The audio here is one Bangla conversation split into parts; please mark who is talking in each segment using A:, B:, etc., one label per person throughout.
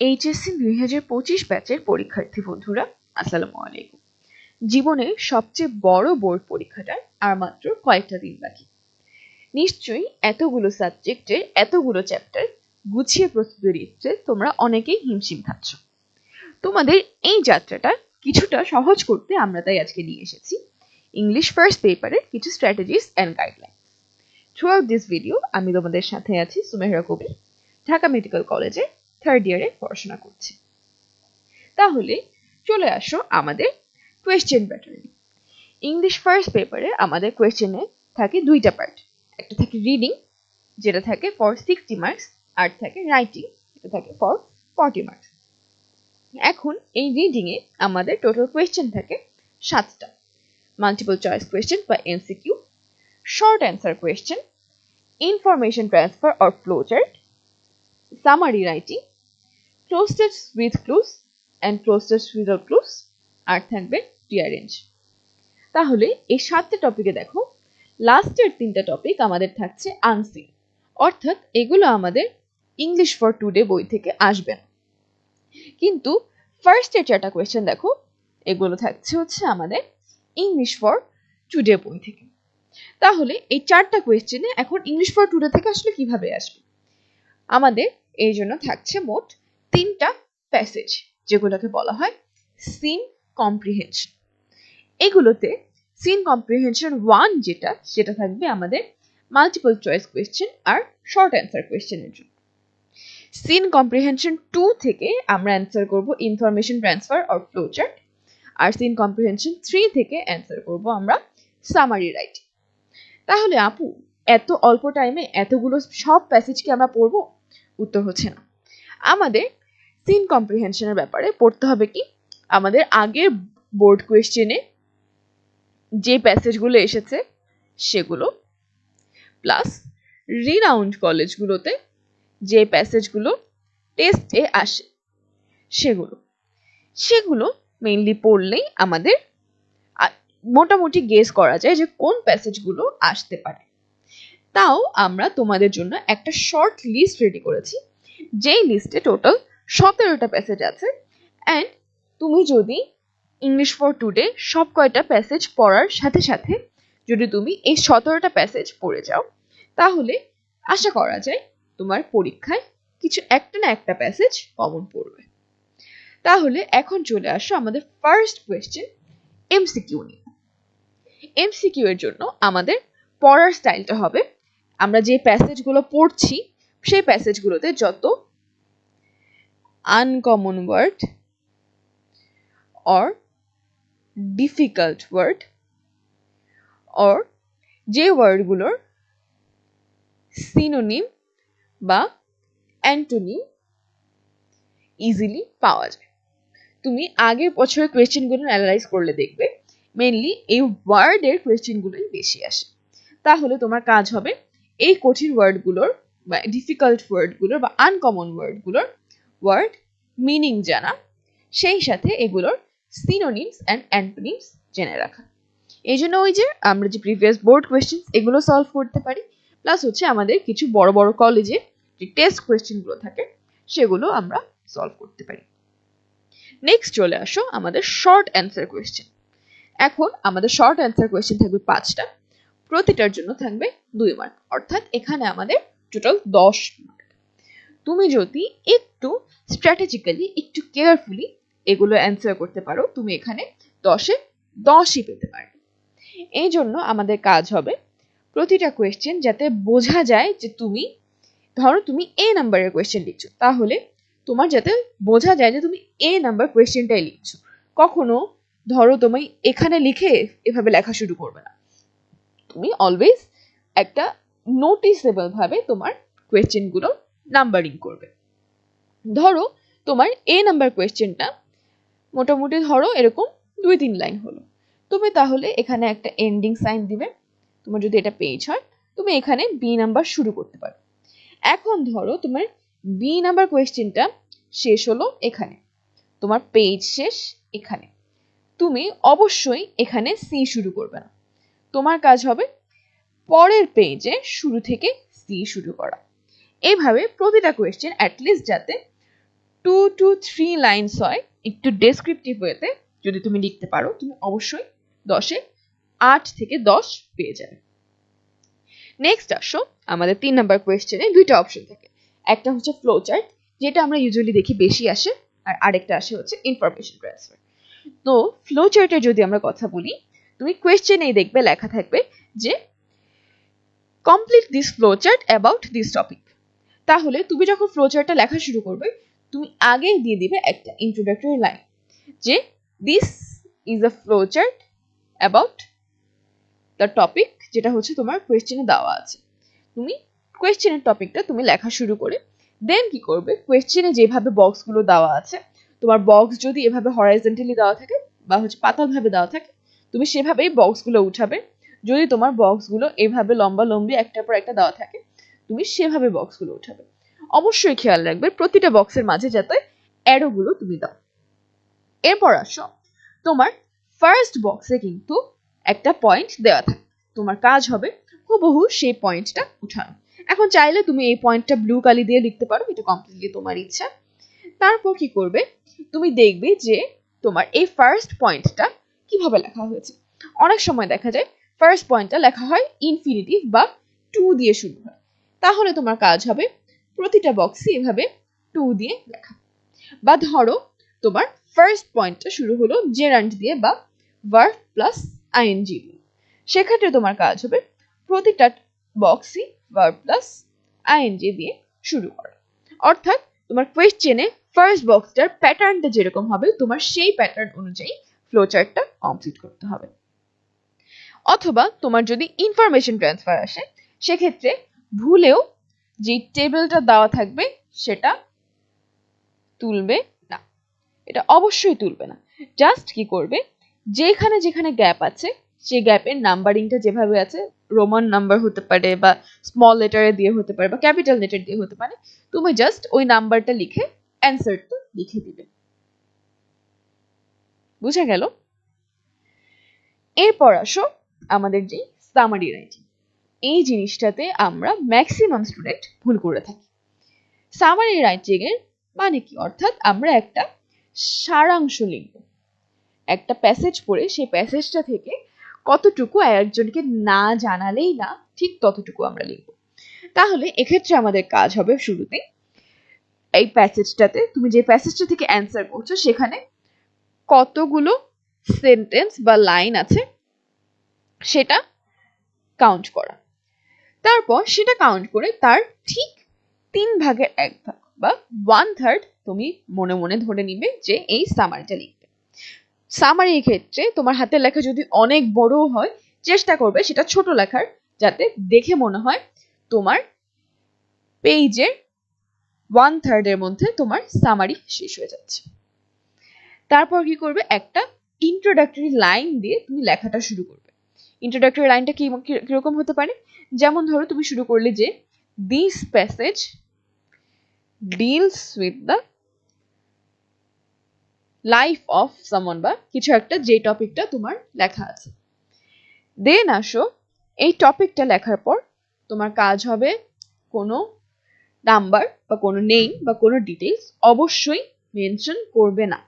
A: এইচএসসি দুই হাজার পঁচিশ ব্যাচের পরীক্ষার্থী বন্ধুরা, আসসালামু আলাইকুম। জীবনের সবচেয়ে বড় বোর্ড পরীক্ষাটার আর মাত্র কয়েকটা দিন বাকি। নিশ্চয়ই এতগুলো সাবজেক্টের, এতগুলো চ্যাপ্টার গুছিয়ে প্রস্তুতি নিতে তোমরা অনেকেই হিমশিম খাচ্ছ। তোমাদের এই যাত্রাটা কিছুটা সহজ করতে আমরা তাই আজকে নিয়ে এসেছি ইংলিশ ফার্স্ট পেপারের কিছু strategies and guideline throughout this video আমি তোমাদের সাথে আছি সুমেহরা কবির, ঢাকা মেডিকেল কলেজে থার্ড ইয়ারে পড়াশোনা করছি। তাহলে চলে আসো আমাদের কোয়েশ্চেন প্যাটার্ন ইংলিশ ফার্স্ট পেপারে আমাদের কোয়েশ্চেনে থাকে দুইটা পার্ট একটা থাকে রিডিং যেটা থাকে ফর সিক্সটি মার্কস আর থাকে রাইটিং যেটা থাকে ফর ফর্টি মার্কস এখন এই রিডিংয়ে আমাদের টোটাল কোয়েশ্চেন থাকে সাতটা। মাল্টিপল চয়েস কোয়েশ্চেন বা MCQ short answer question information transfer or flowchart summary writing, closest with clues and closest without clues আর থাকবে rearrange তাহলে এই সাতটা টপিকে দেখো। লাস্টের তিনটা টপিক আমাদের থাকছে আনসিন অর্থাৎ এগুলো আমাদের ইংলিশ ফর টুডে বই থেকে আসবে না। কিন্তু ফার্স্টের চারটা কোয়েশ্চেন দেখো। এগুলো থাকছে হচ্ছে আমাদের ইংলিশ ফর টুডে বই থেকে। তাহলে এই চারটা কোয়েশ্চেনে এখন ইংলিশ ফর টুডে থেকে আসলে কীভাবে আসবে? আমাদের এই জন্য থাকছে মোট তিনটা প্যাসেজ যেগুলোকে বলা হয় সিন কম্প্রিহেনশন এগুলোতে সিন কম্প্রিহেনশন ওয়ান যেটা, সেটা থাকবে আমাদের মাল্টিপল চয়েস কোয়েশ্চেন আর শর্ট অ্যান্সার কোয়েশ্চেনের জন্য। সিন কম্প্রিহেনশন টু থেকে আমরা অ্যান্সার করব ইনফরমেশন ট্রান্সফার অর ফ্লোচার্ট আর সিন কম্প্রিহেনশন থ্রি থেকে অ্যান্সার করব আমরা সামারি রাইটিং তাহলে আপু, এত অল্প টাইমে এতগুলো সব প্যাসেজ কি আমরা পড়ব? উত্তর হচ্ছে না। আমাদের সিন কম্প্রিহেনশনের ব্যাপারে পড়তে হবে কি? আমাদের আগের বোর্ড কোয়েশ্চেনে যে প্যাসেজগুলো এসেছে, সেগুলো প্লাস রিনাউন্ড কলেজগুলোতে যে প্যাসেজগুলো টেস্টে আসে, সেগুলো। সেগুলো মেইনলি পড়লেই আমাদের মোটামুটি গেস করা যায় যে কোন প্যাসেজগুলো আসতে পারে। তাও আমরা তোমাদের জন্য একটা শর্ট লিস্ট রেডি করেছি। যেই লিস্টে টোটাল সতেরোটা প্যাসেজ আছে। অ্যান্ড তুমি যদি ইংলিশ ফর টুডে সব কয়টা প্যাসেজ পড়ার সাথে সাথে যদি তুমি এই সতেরোটা প্যাসেজ পড়ে যাও, তাহলে আশা করা যায় তোমার পরীক্ষায় কিছু একটা না একটা প্যাসেজ কমন পড়বে। তাহলে এখন চলে আসো আমাদের ফার্স্ট কোয়েশ্চেন এমসিকিউ নিয়ে। এমসিকিউ এর জন্য আমাদের পড়ার স্টাইলটা হবে। আমরা যে প্যাসেজগুলো পড়ছি, সেই প্যাসেজগুলোতে যত uncommon word or difficult word or যে ওয়ার্ডগুলোর সিনোনিম বা অ্যান্টোনিম ইজিলি পাওয়া যায়। তুমি আগের বছরের কোয়েশ্চেনগুলো অ্যানালাইজ করলে দেখবে মেনলি এই ওয়ার্ডের কোয়েশ্চেনগুলোই বেশি আসে। তাহলে তোমার কাজ হবে এই কঠিন ওয়ার্ডগুলোর বা ডিফিকাল্ট ওয়ার্ডগুলোর বা আনকমন ওয়ার্ডগুলোর ওয়ার্ড মিনিং জানা, সেই সাথে এগুলোর সিনোনিমস অ্যান্ড অ্যান্টোনিমস জেনে রাখা। এই জন্য ওই যে আমরা যে প্রিভিয়াস বোর্ড কোয়েশ্চেন এগুলো সলভ করতে পারি। প্লাস হচ্ছে আমাদের কিছু বড় বড় কলেজে যে টেস্ট কোয়েশ্চেনগুলো থাকে, সেগুলো আমরা সলভ করতে পারি। নেক্সট চলে আসো আমাদের শর্ট অ্যান্সার কোয়েশ্চেন এখন আমাদের শর্ট অ্যান্সার কোয়েশ্চেন থাকবে পাঁচটা। প্রতিটার জন্য থাকবে দুই মার্ক অর্থাৎ এখানে আমাদের টোটাল দশ তুমি যদি একটু স্ট্র্যাটেজিক্যালি একটু কেয়ারফুলি এগুলো অ্যান্সার করতে পারো, তুমি এখানে দশে দশই পেতে পারবে। এই জন্য আমাদের কাজ হবে প্রতিটা কোয়েশ্চেন যাতে বোঝা যায় যে তুমি, ধরো তুমি এ নাম্বারের কোয়েশ্চেন লিখছো, তাহলে তোমার যাতে বোঝা যায় যে তুমি এ নাম্বার কোয়েশ্চেনটাই লিখছো। কখনো ধরো তুমি এখানে লিখে এভাবে লেখা শুরু করবে না। তুমি অলওয়েজ একটা নোটিসেবল ভাবে তোমার কোয়েশ্চেনগুলো নাম্বারিং করবে। ধরো, তোমার এ নাম্বার কোয়েশ্চেনটা মোটামুটি ধরো এরকম দুই তিন লাইন হলো। তুমি তাহলে এখানে একটা এন্ডিং সাইন দিবে, তোমার যদি এটা পেজ হয়, তুমি এখানে বি নাম্বার শুরু করতে পারো। এখন ধরো তোমার বি নাম্বার কোয়েশ্চেনটা শেষ হলো এখানে, তোমার পেজ শেষ এখানে। তুমি অবশ্যই এখানে সি শুরু করবে না। তোমার কাজ হবে পরের পেজে শুরু থেকে সি শুরু করা। এইভাবে প্রতিটা কোয়েশ্চেন অ্যাটলিস্ট যাতে টু টু থ্রি লাইনস হয়, একটু ডেসক্রিপটিভ ওয়েতে যদি তুমি লিখতে পারো, তুমি অবশ্যই দশে আট থেকে দশ পেয়ে যাবে। নেক্সট আসো, আমাদের তিন নাম্বার কোয়েশ্চেনে দুইটা অপশন থাকে। একটা হচ্ছে ফ্লো চার্ট যেটা আমরা ইউজুয়ালি দেখি বেশি আসে, আর আরেকটা আসে হচ্ছে ইনফরমেশন ট্রান্সফার তো ফ্লো চার্টের যদি আমরা কথা বলি, তুমি কোয়েশ্চেনেই দেখবে, লেখা থাকবে যে complete this flow chart about this topic তাহলে তুমি যখন ফ্লো চার্টটা লেখা শুরু করবে, তুমি আগেই দিয়ে দিবে একটা ইন্ট্রোডাক্টরি লাইন যে this is a flow chart about the topic যেটা হচ্ছে তোমার কোয়েশ্চেনে দেওয়া আছে। তুমি কোয়েশ্চেনের টপিকটা তুমি লেখা শুরু করে দেন কি করবে? কোয়েশ্চেনে যেভাবে বক্সগুলো দেওয়া আছে, তোমার বক্স যদি এভাবে হরাইজেন্টালি দেওয়া থাকে বা হচ্ছে পাতালভাবে দেওয়া থাকে, তুমি সেভাবেই বক্সগুলো উঠাবে। যদি তোমার বক্সগুলো এভাবে লম্বা লম্বি একটার পর একটা দেওয়া থাকে তুমি সেভাবে বক্সগুলো উঠাবে। অবশ্যই খেয়াল রাখবে, প্রতিটা বক্সের মাঝে যাতে অ্যারোগুলো তুমি দাও। এরপর আসো, তোমার ফার্স্ট বক্সে কিন্তু একটা পয়েন্ট দেওয়া থাকে। তোমার কাজ হবে হুবহু সেই পয়েন্টটা উঠানো। এখন চাইলে তুমি এই পয়েন্টটা ব্লু কালি দিয়ে লিখতে পারো, এটা কমপ্লিটলি তোমার ইচ্ছা। তারপর কি করবে? তুমি দেখবে যে তোমার এই ফার্স্ট পয়েন্টটা কীভাবে লেখা হয়েছে। অনেক সময় দেখা যায় ফার্স্ট পয়েন্টটা লেখা হয় ইনফিনিটিভ বা টু দিয়ে শুরু হয়। তাহলে তোমার কাজ হবে প্রতিটা বক্সে এভাবে টু দিয়ে লেখা। বা ধরো, তোমার ফার্স্ট পয়েন্টটা শুরু হলো জেরান্ট দিয়ে বা ভার্ব প্লাস আইএনজি দিয়ে। সেক্ষেত্রে তোমার কাজ হবে প্রতিটা বক্সই ভার্ব প্লাস আইএনজি দিয়ে শুরু করা। অর্থাৎ তোমার কোয়েশ্চেনে ফার্স্ট বক্সটার প্যাটার্নটা যেরকম হবে, তোমার সেই প্যাটার্ন অনুযায়ী ফ্লোচার্টটা কমপ্লিট করতে হবে। অথবা তোমার যদি ইনফরমেশন ট্রান্সফার আসে, সেক্ষেত্রে ভুলেও যে টেবিলটা দেওয়া থাকবে সেটা তুলবে না। এটা অবশ্যই তুলবে না। জাস্ট কি করবে? যেখানে যেখানে গ্যাপ আছে সেই গ্যাপের নাম্বারিংটা যেভাবে আছে, রোমান নাম্বার হতে পারে বা স্মল লেটারে দিয়ে হতে পারে বা ক্যাপিটাল লেটার দিয়ে হতে পারে, তুমি জাস্ট ওই নাম্বারটা লিখে অ্যান্সারটা লিখে দিবে। বুঝা গেল? এরপর আসো আমাদের যে সামারি রাইটিং। এই জিনিসটাতে আমরা ম্যাক্সিমাম স্টুডেন্ট ভুল করে থাকি। সামারি রাইটিং এর মানে কি? অর্থাৎ আমরা একটা সারাংশ লিখব। একটা প্যাসেজ পড়ে সেই প্যাসেজটা থেকে কতটুকু একজনকে না জানালেই না ঠিক ততটুকু আমরা লিখব। তাহলে এক্ষেত্রে আমাদের কাজ হবে শুরুতে এই প্যাসেজটাতে তুমি যে প্যাসেজটা থেকে অ্যান্সার করছ সেখানে কতগুলো সেন্টেন্স বা লাইন আছে সেটা কাউন্ট করা। তারপর সেটা কাউন্ট করে তার ঠিক তিন ভাগের এক ভাগ বা ওয়ান থার্ড তুমি মনে মনে ধরে নিবে যে এই সামারিটা লিখবে। সামারির ক্ষেত্রে তোমার হাতের লেখা যদি অনেক বড় হয়, চেষ্টা করবে সেটা ছোট লেখার যাতে দেখে মনে হয় তোমার পেজের ওয়ান থার্ডের মধ্যে তোমার সামারি শেষ হয়ে যাচ্ছে। তারপর কি করবে? একটা ইন্ট্রোডাক্টরি লাইন দিয়ে তুমি লেখাটা শুরু করবে। ইন্ট্রোডাক্টরি লাইনটা কি, কীরকম হতে পারে? যেমন ধরো তুমি শুরু করলে যে this passage deals with the life of salmon বা কিছু একটা যে টপিকটা তোমার লেখা আছে। দেন আসো, এই টপিকটা লেখার পর তোমার কাজ হবে কোনো নাম্বার বা কোনো নেম বা কোনো ডিটেলস অবশ্যই মেনশন করবে না।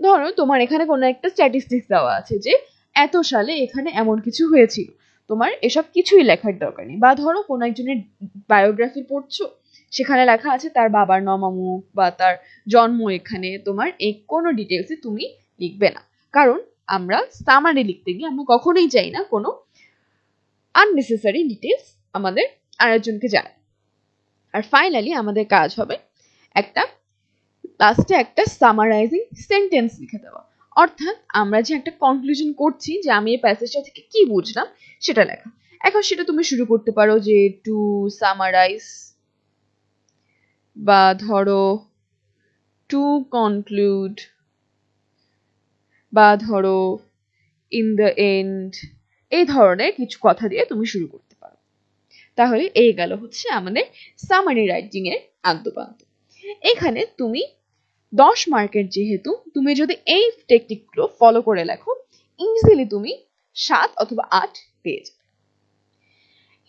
A: ধরো তোমার এখানে কোনো একটা স্ট্যাটিস্টিক্স দেওয়া আছে যে, এত সালে এখানে এমন কিছু হয়েছিল। তোমার এসব কিছুই লেখার দরকার নেই। বা ধরো কোনো একজনের বায়োগ্রাফি পড়ছো, সেখানে লেখা আছে তার বাবার নাম অমুক বা তার জন্ম এখানে, তোমার এই কোনো ডিটেলসে তুমি লিখবে না। কারণ আমরা সামারি লিখতে গিয়ে আমরা কখনোই চাই না কোনো আননেসেসারি ডিটেলস আমাদের আরেকজনকে জানায় আর ফাইনালি আমাদের কাজ হবে একটা লাস্টে একটা সামারাইজিং সেন্টেন্স লিখে দেওয়া। অর্থাৎ আমরা যে একটা কনক্লুশন করছি যে আমি এই প্যাসেজটা থেকে কি বুঝলাম, সেটা লেখা। এখন সেটা তুমি শুরু করতে পারো যে টু সামারাইজ বা ধরো টু কনক্লুড বা ধরো ইন দ্য এন্ড এই ধরনের কিছু কথা দিয়ে তুমি শুরু করতে পারো। তাহলে এই গেল হচ্ছে আমাদের সামারি রাইটিং এর আন্তপান্ত এখানে তুমি দশ মার্কের যেহেতু, তুমি যদি এই টেকনিকগুলো ফলো করে লেখো ইজিলি তুমি সাত অথবা আট পেয়ে যাবে।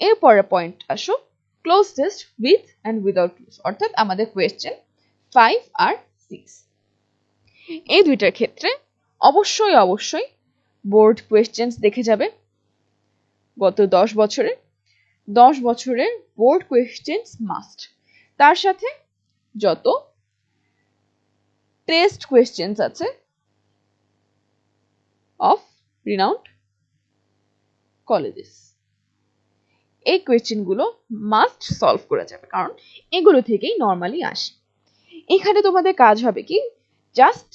A: এরপরের পয়েন্ট আসো cloze test with and without cloze অর্থাৎ আমাদের কোয়েশ্চেন ফাইভ আর সিক্স এই দুইটার ক্ষেত্রে অবশ্যই অবশ্যই বোর্ড কোয়েশ্চেন্স দেখে যাবে। গত দশ বছরে, দশ বছরের বোর্ড কোয়েশ্চেন্স মাস্ট তার সাথে যত টেস্ট কোয়েশ্চেন্স আছে অফ রিনাউন্ড কলেজেস। এই কোয়েশ্চেনগুলো মাস্ট সলভ করা যাবে, কারণ এগুলো থেকেই নর্মালি আসে। এখানে তোমাদের কাজ হবে কি? জাস্ট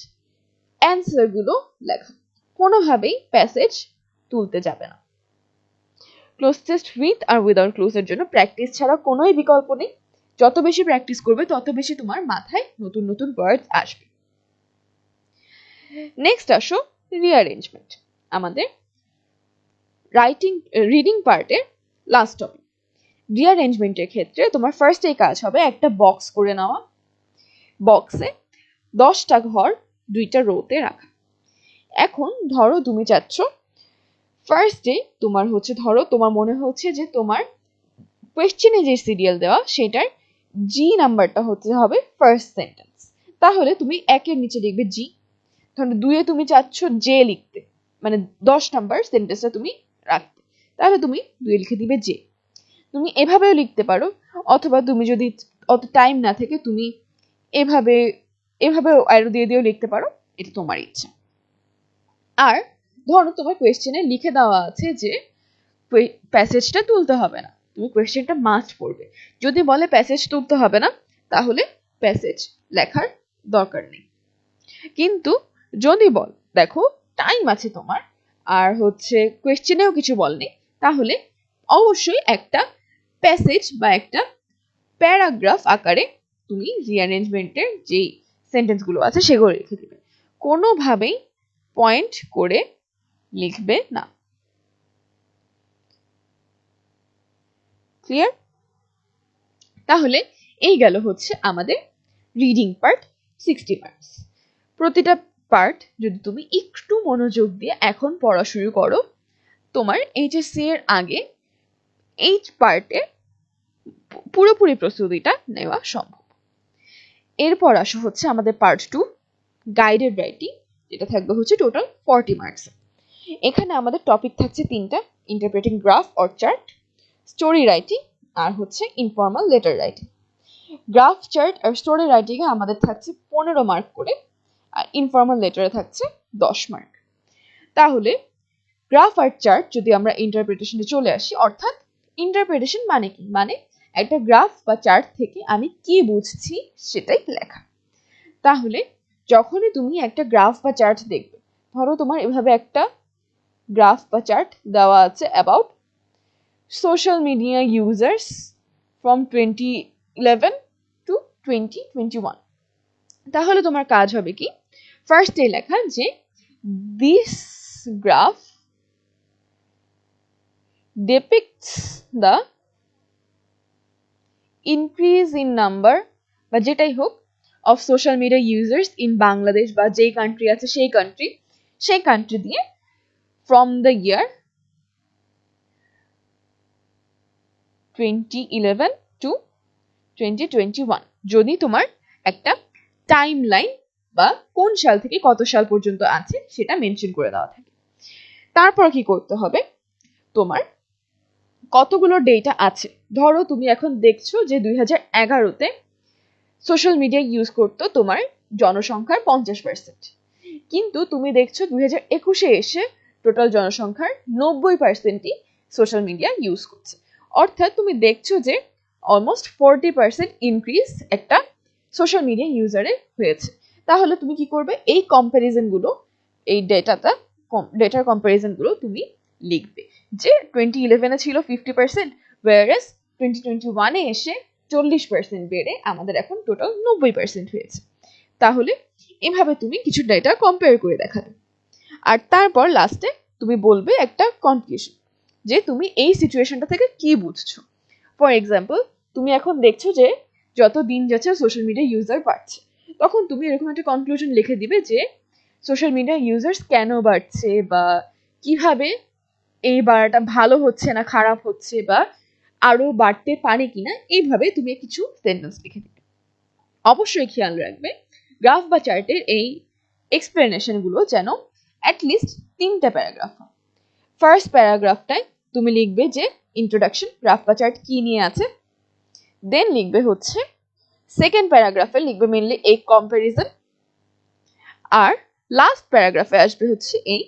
A: অ্যান্সারগুলো লেখা। কোনোভাবেই প্যাসেজ তুলতে যাবে না। ক্লোজ টেস্ট উইথ আর উইদাউট ক্লোজের জন্য প্র্যাকটিস ছাড়া কোনোই বিকল্প নেই। যত বেশি প্র্যাকটিস করবে, তত বেশি তোমার মাথায় নতুন নতুন ওয়ার্ডস আসবে। নেক্সট আসো রিঅ্যারেঞ্জমেন্ট আমাদের রাইটিং রিডিং পার্টের লাস্ট টপিক রিঅ্যারেঞ্জমেন্টের ক্ষেত্রে তোমার ফার্স্ট কাজ হবে একটা বক্স করে নেওয়া। বক্সে দশটা ঘর দুইটা রোতে রাখা। এখন ধরো তুমি চাচ্ছ ফার্স্ট ডে তোমার হচ্ছে, ধরো তোমার মনে হচ্ছে যে তোমার কোয়েশ্চেনে যে সিরিয়াল দেওয়া, সেটার জি নাম্বারটা হতে হবে ফার্স্ট সেন্টেন্স তাহলে তুমি একের নিচে লিখবে জি ধরো দুয়ে তুমি চাচ্ছ জে লিখতে। মানে দশ নাম্বার সেন্টেন্সটা তুমি রাখতে। তাহলে তুমি দুয়ে লিখে দিবে জে তুমি এভাবেও লিখতে পারো, অথবা তুমি যদি অত টাইম না থেকে তুমি এভাবে এভাবে আরও দিয়ে দিয়েও লিখতে পারো, এটা তোমার ইচ্ছা। আর ধরো তোমার কোয়েশ্চেনে লিখে দেওয়া আছে যে প্যাসেজটা তুলতে হবে না। তুমি কোয়েশ্চেনটা মাস্ট পড়বে। যদি বলে প্যাসেজ তুলতে হবে না, তাহলে প্যাসেজ লেখার দরকার নেই। কিন্তু যদি বল। দেখো টাইম আছে তোমার। আর হচ্ছে কোয়েশ্চেনেও কিছু বলনি তাহলে অবশ্যই একটা প্যাসেজ বা একটা প্যারাগ্রাফ আকারে তুমি রিঅ্যারেঞ্জমেন্টের যেই সেন্টেন্সগুলো আছে সেগুলো লিখে দেবে। কোনোভাবেই পয়েন্ট করে লিখবে না। ক্লিয়ার তাহলে এই গেল হচ্ছে আমাদের রিডিং পার্ট সিক্সটি মার্কস প্রতিটা পার্ট যদি তুমি একটু মনোযোগ দিয়ে এখন পড়া শুরু করো, তোমার এইচএসসি এর আগে এই পার্টে পুরোপুরি প্রস্তুতিটা নেওয়া সম্ভব। এরপর আসো হচ্ছে আমাদের পার্ট টু গাইডেড রাইটিং যেটা থাকবে হচ্ছে টোটাল ফর্টি মার্কস এখানে আমাদের টপিক থাকছে তিনটা interpreting graph or chart story writing আর হচ্ছে informal letter writing graph chart আর স্টোরি রাইটিংয়ে আমাদের থাকছে পনেরো মার্ক করে আর ইনফর্মাল লেটারে থাকছে দশ মার্ক তাহলে গ্রাফ আর চার্ট যদি আমরা ইন্টারপ্রিটেশনে চলে আসি, অর্থাৎ ইন্টারপ্রিটেশন মানে কি? মানে একটা গ্রাফ বা চার্ট থেকে আমি কি বুঝছি সেটাই লেখা। তাহলে যখনই তুমি একটা গ্রাফ বা চার্ট দেখবে, ধরো তোমার এভাবে একটা গ্রাফ বা চার্ট দেওয়া আছে about social media users from twenty eleven to twenty twenty one তাহলে তোমার কাজ হবে কি? ফার্স্টে লেখা যে this graph depicts the increase in number বা যেটাই হোক of social media users in Bangladesh বা যেই কান্ট্রি আছে সেই কান্ট্রি সেই কান্ট্রি দিয়ে from the year twenty eleven to twenty twenty one যদি তোমার একটা টাইম লাইন বা কোন সাল থেকে কত সাল পর্যন্ত আছে সেটা মেনশন করে দেওয়া থাকে। তারপর কি করতে হবে? তোমার কতগুলো ডেটা আছে? ধরো তুমি এখন দেখছ যে দুই হাজার এগারোতে সোশ্যাল মিডিয়া ইউজ করতো তোমার জনসংখ্যার পঞ্চাশ পার্সেন্ট কিন্তু তুমি দেখছ দুই হাজার একুশে এসে টোটাল জনসংখ্যার নব্বই পার্সেন্টই সোশ্যাল মিডিয়া ইউজ করছে। অর্থাৎ তুমি দেখছ যে অলমোস্ট ফোরটি পার্সেন্ট ইনক্রিজ একটা সোশ্যাল মিডিয়া ইউজারে হয়েছে। তাহলে তুমি কি করবে? এই কম্প্যারিজনগুলো এই ডেটাটা ডেটার কম্প্যারিজনগুলো তুমি লিখবে। যে টোয়েন্টি ইলেভেনে ছিল fifty percent whereas twenty twenty ওয়ানে এসে চল্লিশ পার্সেন্ট বেড়ে আমাদের এখন টোটাল নব্বই পার্সেন্ট হয়েছে। তাহলে এভাবে তুমি কিছু ডেটা কম্পেয়ার করে দেখাবে। আর তারপর লাস্টে তুমি বলবে একটা কনক্লুশন যে তুমি এই সিচুয়েশনটা থেকে কি বুঝছ? ফর এক্সাম্পল তুমি এখন দেখছ যে যত দিন যাচ্ছে সোশ্যাল মিডিয়া ইউজার বাড়ছে তখন তুমি এরকম একটা কনক্লুশন লিখে দিবে যে সোশ্যাল মিডিয়া ইউজার্স কেন বাড়ছে বা কীভাবে এই বাড়াটা ভালো হচ্ছে না খারাপ হচ্ছে বা আরও বাড়তে পারে কিনা, এইভাবে তুমি কিছু সেন্টেন্স লিখে দিবে। অবশ্যই খেয়াল রাখবে গ্রাফ বা চার্টের এই এক্সপ্লেনেশনগুলো যেন অ্যাটলিস্ট তিনটা প্যারাগ্রাফ হয়। ফার্স্ট প্যারাগ্রাফটায় তুমি লিখবে যে ইন্ট্রোডাকশন গ্রাফ বা চার্ট কী নিয়ে আছে? দেন লিখবে হচ্ছে সেকেন্ড প্যারাগ্রাফে লিখবে মেনলি এই কম্প্যারিজন আর লাস্ট প্যারাগ্রাফে আসবে হচ্ছে এই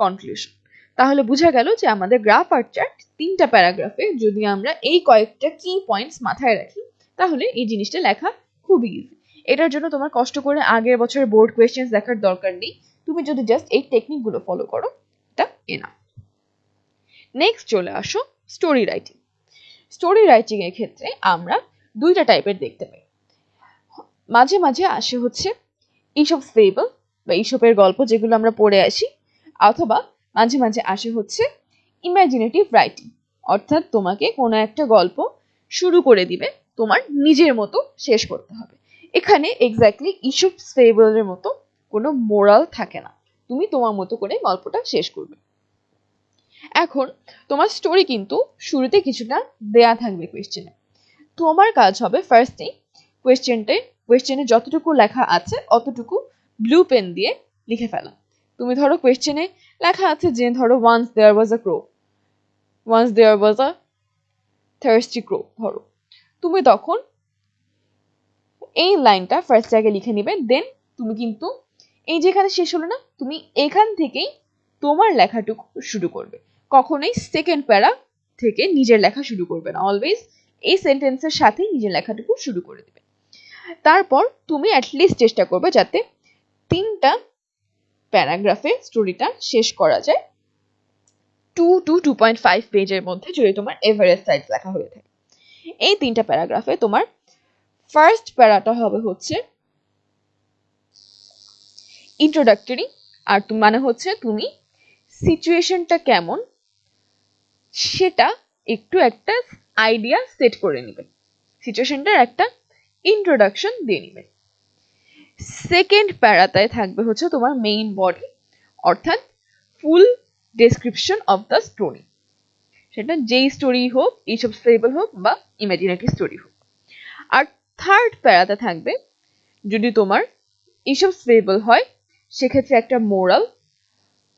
A: কনক্লুশন তাহলে বোঝা গেল যে আমাদের গ্রাফ আর চার্ট তিনটা প্যারাগ্রাফে যদি আমরা এই কয়েকটা কি পয়েন্টস মাথায় রাখি, তাহলে এই জিনিসটা লেখা খুবই ইজি এটার জন্য তোমার কষ্ট করে আগের বছরের বোর্ড কোয়েশ্চেন্স দেখার দরকার নেই। তুমি যদি জাস্ট এই টেকনিকগুলো ফলো করো, এটা এনা নেক্সট চলে আসো স্টোরি রাইটিং স্টোরি রাইটিং এর ক্ষেত্রে আমরা দুইটা টাইপের দেখতে পাই। মাঝে মাঝে আসে হচ্ছে এইসব ফেবল বা এইসবের গল্প যেগুলো আমরা পড়ে আসি অথবা মাঝে মাঝে আসে হচ্ছে ইমাজিনেটিভ রাইটিং অর্থাৎ তোমাকে কোনো একটা গল্প শুরু করে দিবে, তোমার নিজের মতো শেষ করতে হবে। এখানে এক্স্যাক্টলি ইসব ফেবলের মতো কোনো মোরাল থাকে না। তুমি তোমার মতো করে গল্পটা শেষ করবে। এখন তোমার স্টোরি কিন্তু শুরুতে কিছুটা দেয়া থাকবে কোয়েশ্চেনে তোমার কাজ হবে ফার্স্টেই কোয়েশ্চেনটাই কোয়েশ্চেনে যতটুকু লেখা আছে, অতটুকু ব্লু পেন দিয়ে লিখে ফেলা। তুমি ধরো কোয়েশ্চেনে লেখা আছে যে, ধরো once there was a crow once there was a thirsty crow ধরো। তুমি তখন এই লাইনটা ফার্স্ট আগে লিখে নিবে দেন তুমি কিন্তু এই যেখানে শেষ হলো না, তুমি এখান থেকেই তোমার লেখাটুকু শুরু করবে। কখনোই সেকেন্ড প্যারা থেকে নিজের লেখা শুরু করবে না। অলওয়েজ এই সেন্টেন্সের সাথে নিজের লেখাটুকু শুরু করে দেবে। তারপর তুমি অ্যাটলিস্ট চেষ্টা করবে যাতে তিনটা প্যারাগ্রাফে স্টোরিটা শেষ করা যায়। Two two two point five পেজের মধ্যে যদি তোমার এভারেস্ট সাইজ লেখা হয়ে থাকে। এই তিনটা প্যারাগ্রাফে তোমার ফার্স্ট প্যারাটা হবে হচ্ছে ইন্ট্রোডাক্টরি আর মানে হচ্ছে তুমি সিচুয়েশনটা কেমন সেটা একটু একটা আইডিয়া সেট করে নেবে। সিচুয়েশনটার একটা ইন্ট্রোডাকশন দিয়ে নেবে। সেকেন্ড প্যারাতায় থাকবে হচ্ছে তোমার মেইন বডি অর্থাৎ full description of the story সেটা যেই স্টোরি হোক, এইসব স্টেবল হোক বা ইমাজিনেটিভ স্টোরি হোক। আর থার্ড প্যারাতে থাকবে, যদি তোমার এইসব স্টেবল হয়, সেক্ষেত্রে একটা মোরাল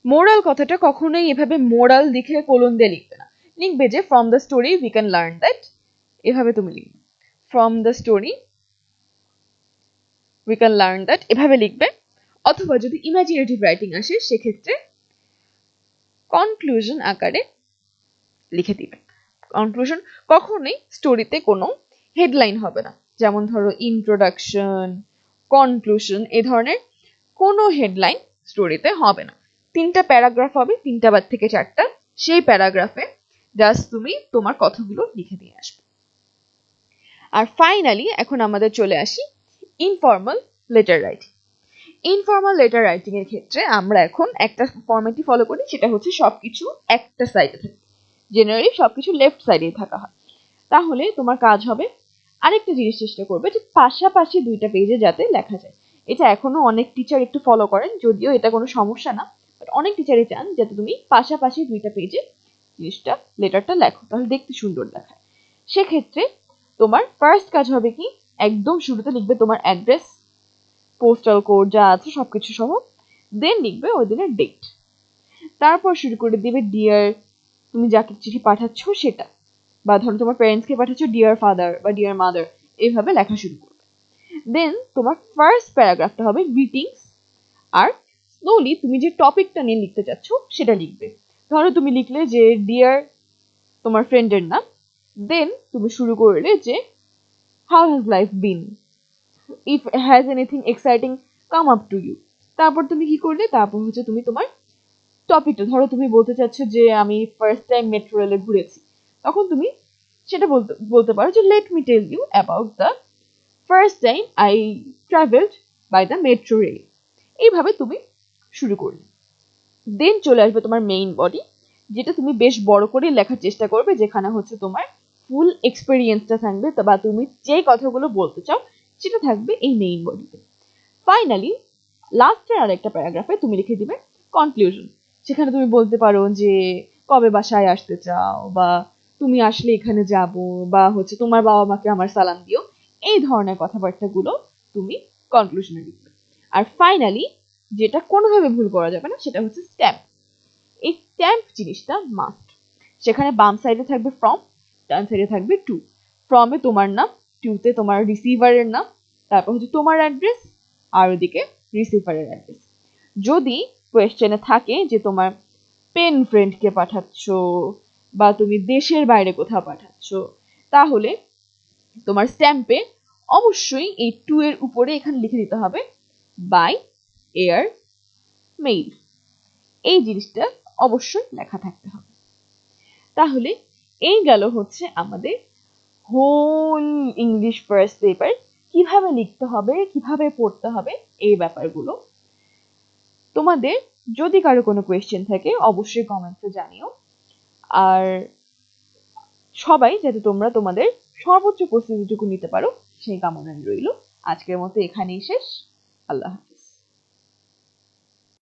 A: মোরাল কথাটা কখনোই এভাবে মোরাল লিখে কোলন দিয়ে লিখবে না। লিখবে যে from the story we can learn that এভাবে তুমি লিখবে। From the story we can learn that এভাবে লিখবে। অথবা যদি ইমাজিনেটিভ রাইটিং আসে, সেক্ষেত্রে কনক্লুশন আকারে লিখে দিবে। কনক্লুশন কখনোই স্টোরিতে কোনো হেডলাইন হবে না। যেমন ধরো ইন্ট্রোডাকশন কনক্লুশন এ ধরনের কোনো হেডলাইন স্টোরিতে হবে না। তিনটা প্যারাগ্রাফ হবে, তিনটা বার থেকে চারটা। সেই প্যারাগ্রাফে জাস্ট তুমি তোমার কথাগুলো লিখে দিয়ে আসবে। আর ফাইনালি এখন আমাদের চলে আসি informal letter writing informal letter writing এর ক্ষেত্রে আমরা এখন একটা ফর্মেটই ফলো করি, সেটা হচ্ছে সবকিছু একটা সাইডে থাকে। জেনারেলি সবকিছু লেফট সাইডে থাকা হয়। তাহলে তোমার কাজ হবে আরেকটা জিনিস চেষ্টা করবে যে পাশাপাশি দুইটা পেজে যাতে লেখা যায়। এটা এখনও অনেক টিচার একটু ফলো করেন, যদিও এটা কোনো সমস্যা না বাট অনেক টিচারই চান যাতে তুমি পাশাপাশি দুইটা পেজে জিনিসটা লেটারটা লেখো, তাহলে দেখতে সুন্দর দেখায়। সেক্ষেত্রে তোমার ফার্স্ট কাজ হবে কি? একদম শুরুতে লিখবে তোমার অ্যাড্রেস পোস্টাল কোড যা আছে সবকিছু সহ দেন লিখবে ওই দিনের ডেট তারপর শুরু করে দিবে ডিয়ার তুমি যাকে চিঠি পাঠাচ্ছ সেটা। বা ধরো তোমার প্যারেন্টসকে পাঠাচ্ছ ডিয়ার ফাদার বা ডিয়ার মাদার এইভাবে লেখা শুরু করবে। দেন তোমার ফার্স্ট প্যারাগ্রাফটা হবে গ্রিটিংস আর স্লোলি তুমি যে টপিকটা নিয়ে লিখতে চাচ্ছ সেটা লিখবে। ধরো তুমি লিখলে যে ডিয়ার তোমার ফ্রেন্ডের নাম দেন তুমি শুরু করলে যে how has life been if has anything exciting come up to you তারপর তুমি কি করলে? তারপর হচ্ছে তুমি তোমার টপিকটা ধরো তুমি বলতে চাচ্ছ যে আমি ফার্স্ট টাইম মেট্রো রেলে ঘুরেছি। তখন তুমি সেটা বলতে বলতে পারো যে let me tell you about the first time I travelled by the metro rail এইভাবে তুমি শুরু করলে। দেন চলে আসবে তোমার মেইন বডি যেটা তুমি বেশ বড় করে লেখার চেষ্টা করবে, যেখানে হচ্ছে তোমার ফুল এক্সপিরিয়েন্সটা থাকবে বা তুমি যে কথাগুলো বলতে চাও, সেটা থাকবে এই মেইন বডিতে ফাইনালি লাস্টের আরেকটা প্যারাগ্রাফে তুমি লিখে দিবে কনক্লুশন সেখানে তুমি বলতে পারো যে কবে বাসায় আসতে চাও বা তুমি আসলে এখানে যাব বা হচ্ছে তোমার বাবা মাকে আমার সালাম দিও, এই ধরনের কথাবার্তাগুলো তুমি কনক্লুশনে লিখবে। আর ফাইনালি যেটা কোনোভাবে ভুল করা যাবে না, সেটা হচ্ছে স্ট্যাম্প এই স্ট্যাম্প জিনিসটা মাস্ট সেখানে বাম সাইডে থাকবে ফ্রম সাইডে থাকবে টু ফ্রমে তোমার নাম টুতে তোমার রিসিভারের নাম, তারপর হচ্ছে তোমার অ্যাড্রেস আর ওদিকে রিসিভারের অ্যাড্রেস যদি কোয়েশ্চেনে থাকে যে তোমার পেন ফ্রেন্ডকে পাঠাচ্ছ বা তুমি দেশের বাইরে কোথাও পাঠাচ্ছ, তাহলে তোমার স্ট্যাম্পে অবশ্যই এই টু এর উপরে এখানে লিখে দিতে হবে বাই এয়ার মেইল এই জিনিসটা অবশ্যই লেখা থাকতে হবে। তাহলে এই গেল হচ্ছে আমাদের হোল ইংলিশ ফার্স্ট পেপার কীভাবে লিখতে হবে, কীভাবে পড়তে হবে, এই ব্যাপারগুলো। তোমাদের যদি কারও কোনো কোয়েশ্চেন থাকে, অবশ্যই কমেন্টসে জানিও। আর সবাই যাতে তোমরা তোমাদের সর্বোচ্চ প্রস্তুতিটুকু নিতে পারো, সেই কামনায় রইল। আজকের মতো এখানেই শেষ। আল্লাহ